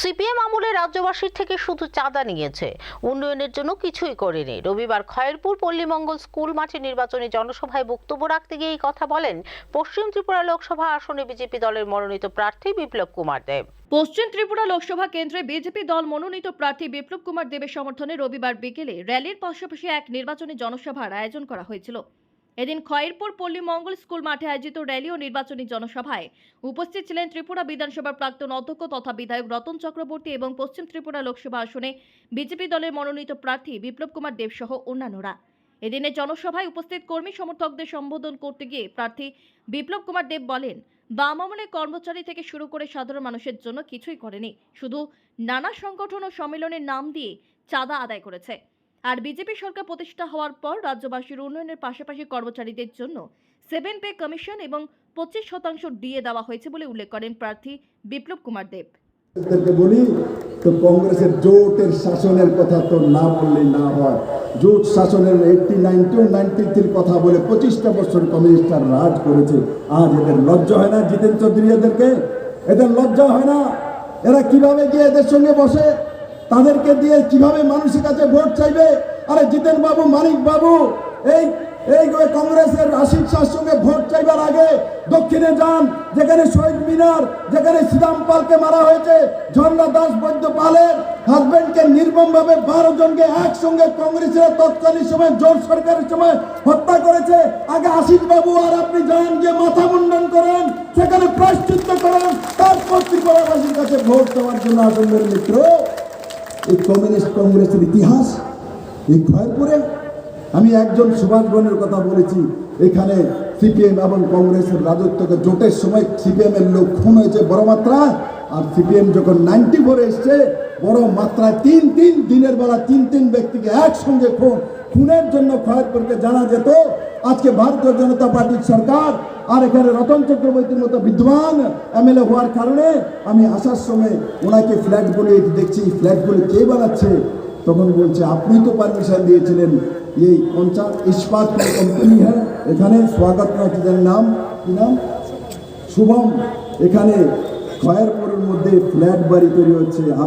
CPM আমলে রাজ্যবাসীর থেকে শুধু চাঁদা নিয়েছে। উন্নয়নের জন্য কিছুই করেনি। রবিবার খয়েরপুর পল্লীমঙ্গল স্কুল মাঠে নির্বাচনী জনসভায় বক্তব্য রাখতে গিয়ে এই কথা বলেন পশ্চিম ত্রিপুরা লোকসভা আসনে বিজেপি দলের মনোনীত প্রার্থী বিপ্লব কুমার দেব। পশ্চিম ত্রিপুরা লোকসভা কেন্দ্রে বিজেপি দল মনোনীত প্রার্থী বিপ্লব কুমার দেবের সমর্থনে রবিবার বিকেলে র্যালির পাশাপাশি এক নির্বাচনী জনসভার আয়োজন করা হয়েছিল। এদিন খয়েরপুর পল্লী মঙ্গল স্কুল মাঠে আয়োজিত র্যালি ও নির্বাচনী জনসভায় উপস্থিত ছিলেন ত্রিপুরা বিধানসভার প্রাক্তন অধ্যক্ষ তথা বিধায়ক রতন চক্রবর্তী এবং পশ্চিম ত্রিপুরা লোকসভা আসনে বিজেপি দলের মনোনীত প্রার্থী বিপ্লব কুমার দেব সহ অন্যান্যরা। এদিনের জনসভায় উপস্থিত কর্মী সমর্থকদের সম্বোধন করতে গিয়ে প্রার্থী বিপ্লব কুমার দেব বলেন, বাম আমলে কর্মচারী থেকে শুরু করে সাধারণ মানুষের জন্য কিছুই করেনি, শুধু নানা সংগঠন ও সম্মেলনের নাম দিয়ে চাঁদা আদায় করেছে। আর বিজেপি সরকার প্রতিষ্ঠা হওয়ার পর রাজ্যবাসীর উন্নয়নের পাশাপাশি কর্মচারীদের জন্য সেভেন পে কমিশন এবং পঁচিশ শতাংশ ডিএ দেওয়া হয়েছে বলে উল্লেখ করেন প্রার্থী বিপ্লব কুমার দেব। বলি, তো কংগ্রেসের জোটের শাসনের কথা তো না বললেই না হয়। জোট শাসনের এইটটি নাইন টু নাইনটি কথা বলে পঁচিশটা বছর কমিউনিস্টরা রাজ করেছে। আজ এদের লজ্জা হয় না? জিতেন চৌধুরী এদেরকে? এদের লজ্জা হয় না? এরা কীভাবে গিয়ে এদের সঙ্গে বসে? তাদেরকে দিয়ে কীভাবে মানুষের কাছে ভোট চাইবে? আরে জিতেন বাবু, মানিক বাবু, এই এই কংগ্রেসের রাশিদ শাহর সঙ্গে ভোট চাইবার আগে দক্ষিণে যান, যেখানে শহীদ মিনার, যেখানে শ্রীরাম পালকে মারা হয়েছে, ঝর্ণা দাস বৈদ্য পালের হাজবেন্ডকে নির্মমভাবে বারো জনকে একসঙ্গে কংগ্রেসের তৎকালীন সময় জোট সরকারের সময় হত্যা করেছে। আগে আশিস বাবু আর আপনি যান, গিয়ে মাথা মুন্ডন করেন, সেখানে প্রায়শ্চিত্ত করেন, তারপর ত্রিপুরাবাসীর কাছে ভোট দেওয়ার জন্য আসুন। মিত্র এই কমিউনিস্ট কংগ্রেসের ইতিহাস এই খয়েরপুরে আমি একজন সুভাষ বনের কথা বলেছি, এখানে সিপিএম এবং কংগ্রেসের রাজত্বকে জোটের সময় সিপিএম এর লোক খুন হয়েছে বড় মাত্রায়, আর সিপিএম যখন নাইনটি ফোরে এসছে, বড় মাত্রায় তিন তিন দিনের বেলা তিন তিন ব্যক্তিকে একসঙ্গে খুন, খুনের জন্য খয়েরপুরকে জানা যেত। আজকে ভারতীয় জনতা পার্টির সরকার আর এখানে রতন চক্রবর্তীর মতো বিদ্বান এমএলএ হওয়ার কারণে আমি আসার সময় ওনাকে ফ্ল্যাটগুলি দেখছি। ফ্ল্যাটগুলি কে বানাচ্ছে? তখন বলছে, আপনি তো পারমিশন দিয়েছিলেন। এই পঞ্চাশ ইস্পাত কোম্পানি হ্যাঁ এখানে স্বাগত না কি নাম কি নাম? শুভম। এখানে খয়েরপুরের মধ্যে ফ্ল্যাট বাড়ি তৈরি হচ্ছে। আমি